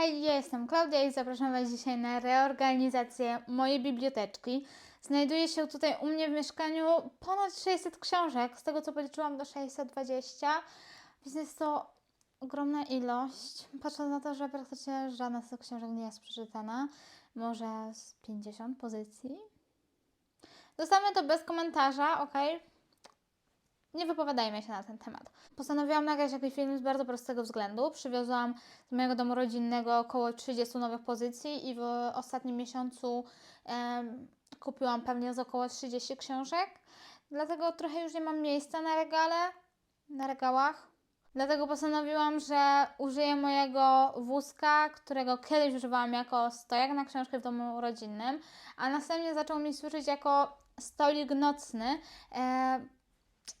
Hej, ja jestem Klaudia i zapraszam Was dzisiaj na reorganizację mojej biblioteczki. Znajduje się tutaj u mnie w mieszkaniu ponad 600 książek, z tego co policzyłam do 620, więc jest to ogromna ilość. Patrząc na to, że praktycznie żadna z tych książek nie jest przeczytana, może z 50 pozycji. Zostawmy to bez komentarza, ok? Nie wypowiadajmy się na ten temat. Postanowiłam nagrać jakiś film z bardzo prostego względu. Przywiozłam z mojego domu rodzinnego około 30 nowych pozycji i w ostatnim miesiącu em, kupiłam pewnie z około 30 książek. Dlatego trochę już nie mam miejsca na regale, na regałach. Dlatego postanowiłam, że użyję mojego wózka, którego kiedyś używałam jako stojak na książkę w domu rodzinnym, a następnie zaczął mi służyć jako stolik nocny. E,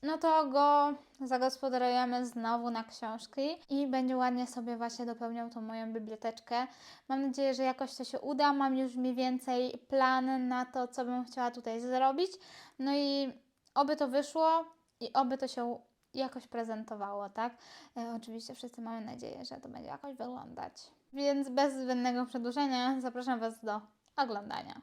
no to go zagospodarujemy znowu na książki i będzie ładnie sobie właśnie dopełniał tą moją biblioteczkę. Mam nadzieję, że jakoś to się uda. Mam już mniej więcej plan na to, co bym chciała tutaj zrobić. No i oby to wyszło i oby to się jakoś prezentowało, tak? E, oczywiście wszyscy mamy nadzieję, że to będzie jakoś wyglądać. Więc bez zbędnego przedłużenia zapraszam Was do oglądania.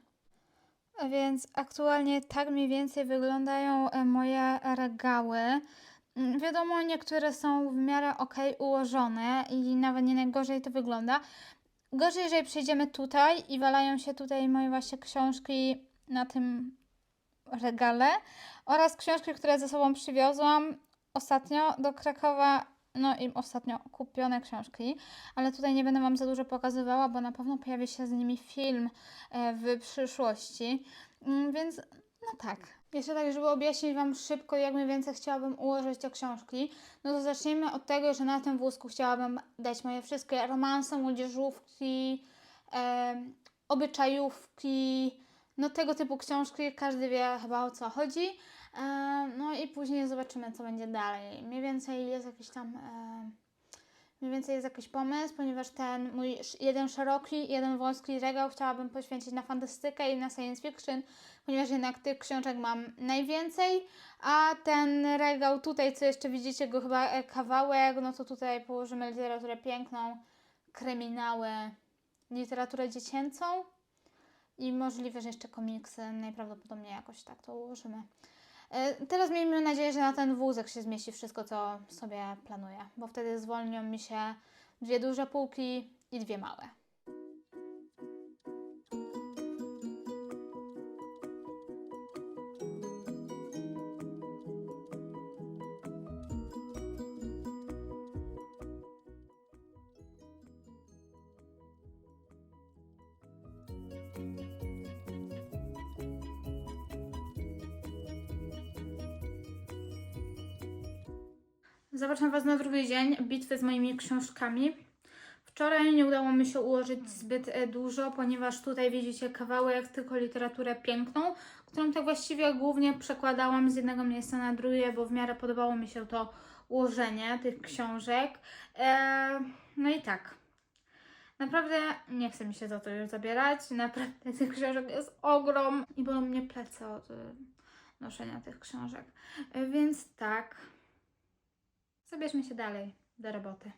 Więc aktualnie tak mniej więcej wyglądają e, moje regały. Mm, Wiadomo, niektóre są w miarę ok ułożone i nawet nie najgorzej to wygląda. Gorzej, jeżeli przejdziemy tutaj i walają się tutaj moje właśnie książki na tym regale oraz książki, które ze sobą przywiozłam ostatnio do Krakowa, no i ostatnio kupione książki, ale tutaj nie będę Wam za dużo pokazywała, bo na pewno pojawi się z nimi film e, w przyszłości, Mm, więc no tak. Jeszcze tak, żeby objaśnić Wam szybko, jak mniej więcej chciałabym ułożyć te książki, no to zacznijmy od tego, że na tym wózku chciałabym dać moje wszystkie romanse, młodzieżówki, e, obyczajówki, no tego typu książki, każdy wie chyba o co chodzi. E, no i później zobaczymy, co będzie dalej. Mniej więcej jest jakiś tam. E, mniej więcej jest jakiś pomysł, ponieważ ten mój jeden szeroki, jeden wąski regał chciałabym poświęcić na fantastykę i na science fiction, ponieważ jednak tych książek mam najwięcej, a ten regał tutaj, co jeszcze widzicie go chyba e, kawałek, no to tutaj położymy literaturę piękną, kryminały, literaturę dziecięcą i możliwe, że jeszcze komiksy, najprawdopodobniej jakoś tak to ułożymy. E, Teraz miejmy nadzieję, że na ten wózek się zmieści wszystko, co sobie planuję, bo wtedy zwolnią mi się dwie duże półki i dwie małe. Zapraszam Was na drugi dzień bitwy z moimi książkami. Wczoraj nie udało mi się ułożyć zbyt e, dużo, ponieważ tutaj widzicie kawałek, tylko literaturę piękną, którą tak właściwie głównie przekładałam z jednego miejsca na drugie, bo w miarę podobało mi się to ułożenie tych książek. E, no i tak. Naprawdę nie chce mi się za to już zabierać. Naprawdę tych książek jest ogrom i bolą mnie plecy od e, noszenia tych książek. E, więc tak. Zabierzmy się dalej do roboty.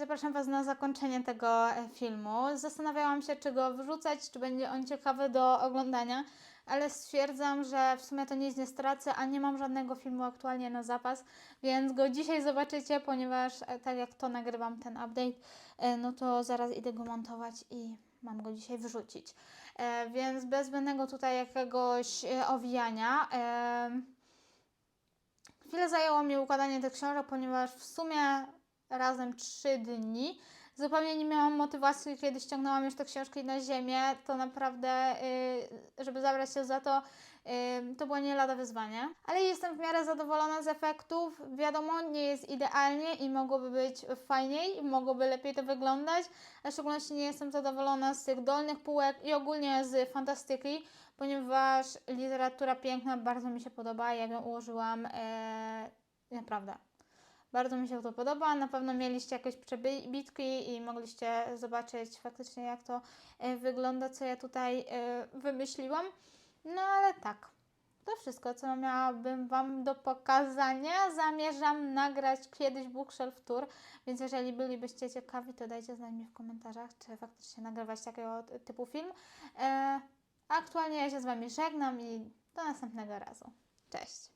Zapraszam Was na zakończenie tego e, filmu. Zastanawiałam się, czy go wrzucać, czy będzie on ciekawy do oglądania, ale stwierdzam, że w sumie to nic nie stracę, a nie mam żadnego filmu aktualnie na zapas, więc go dzisiaj zobaczycie, ponieważ e, tak jak to nagrywam ten update, e, no to zaraz idę go montować i mam go dzisiaj wrzucić. E, Więc bez zbędnego tutaj jakiegoś owijania. Chwilę zajęło mi układanie tych książek, ponieważ w sumie razem trzy dni. Zupełnie nie miałam motywacji, kiedy ściągnęłam już te książki na ziemię. To naprawdę, y, żeby zabrać się za to, y, to było nie lada wyzwanie. Ale jestem w miarę zadowolona z efektów. Wiadomo, nie jest idealnie i mogłoby być fajniej, mogłoby lepiej to wyglądać. A w szczególności nie jestem zadowolona z tych dolnych półek i ogólnie z fantastyki, ponieważ literatura piękna bardzo mi się podoba. Ja ją ułożyłam e, naprawdę. Bardzo mi się to podoba. Na pewno mieliście jakieś przebitki i mogliście zobaczyć faktycznie, jak to e, wygląda, co ja tutaj e, wymyśliłam. No ale tak. To wszystko, co miałabym Wam do pokazania. Zamierzam nagrać kiedyś Bookshelf Tour, więc jeżeli bylibyście ciekawi, to dajcie znać mi w komentarzach, czy faktycznie nagrywać takiego typu film. E, aktualnie ja się z Wami żegnam i do następnego razu. Cześć!